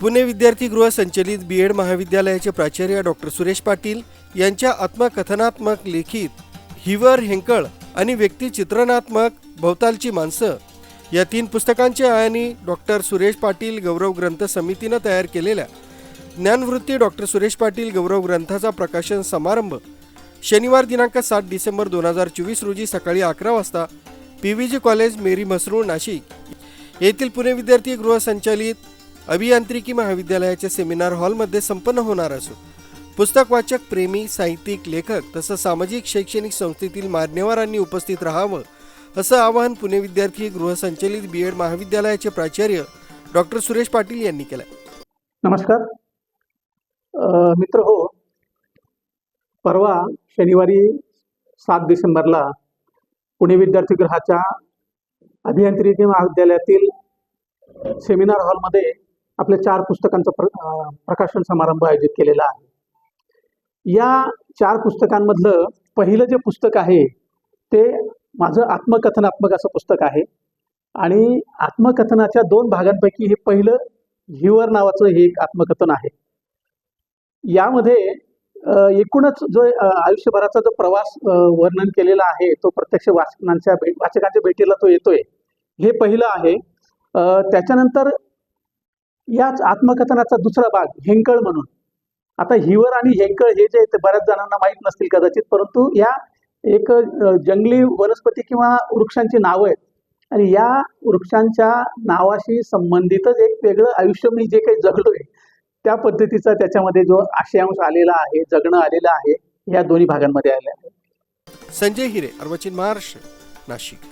पुणे विद्यार्थी गृह संचलित बी एड महाविद्यालयाचे प्राचार्य डॉक्टर सुरेश पाटील यांच्या आत्मकथनात्मक लेखित हिवर हेंकळ आणि व्यक्तिचित्रणात्मक भोवतालची माणसं या तीन पुस्तकांचे आणि डॉक्टर सुरेश पाटील गौरव ग्रंथ समितीनं तयार केलेल्या ज्ञानवृत्ती डॉक्टर सुरेश पाटील गौरव ग्रंथाचा प्रकाशन समारंभ शनिवार दिनांक सात डिसेंबर दोन हजार चोवीस रोजी सकाळी अकरा वाजता P V G college Meri Mhasrul Nashik येथील पुणे विद्यार्थी गृह संचालित अभियांत्रिकी महाविद्यालयाच्या सेमिनार हॉलमध्ये संपन्न होणार असून पुस्तक वाचक प्रेमी साहित्यिक लेखक तसंच सामाजिक शैक्षणिक संस्थेतील मान्यवरांनी उपस्थित राहावं असं आवाहन पुणे विद्यार्थी गृह संचलित बी एड महाविद्यालयाचे प्राचार्य डॉक्टर सुरेश पाटील यांनी केलं नमस्कार. मित्र हो परवा शनिवारी सात डिसेंबरला पुणे विद्यार्थीगृहाच्या अभियांत्रिकी महाविद्यालयातील सेमिनार हॉलमध्ये आपल्या चार पुस्तकांचा प्र प्रकाशन समारंभ आयोजित केलेला आहे. या चार पुस्तकांमधलं पहिलं जे पुस्तक आहे ते माझं आत्मकथनात्मक असं पुस्तक आहे. आणि आत्मकथनाच्या दोन भागांपैकी हे पहिलं हिवर नावाचं हे एक आत्मकथन आहे. यामध्ये एकूणच जो आयुष्यभराचा जो प्रवास वर्णन केलेला आहे तो प्रत्यक्ष वाचनांच्या भेट वाचकांच्या भेटीला तो येतोय. हे पहिलं आहे. त्याच्यानंतर याच आत्मकथनाचा दुसरा भाग हेंकळ म्हणून. आता हिवर आणि हेंकळ हे जे ते बऱ्याच जणांना माहीत नसतील कदाचित परंतु या एक जंगली वनस्पती किंवा वृक्षांची नावं आहेत. आणि या वृक्षांच्या नावाशी संबंधितच एक वेगळं आयुष्य मी जे काही जगलोय त्या पद्धतीचा त्याच्यामध्ये जो आशयांश आलेला आहे जगणं आलेलं आहे या दोन्ही भागांमध्ये आलेलं आहे. संजय हिरे अर्वचिन महाराष्ट्र नाशिक.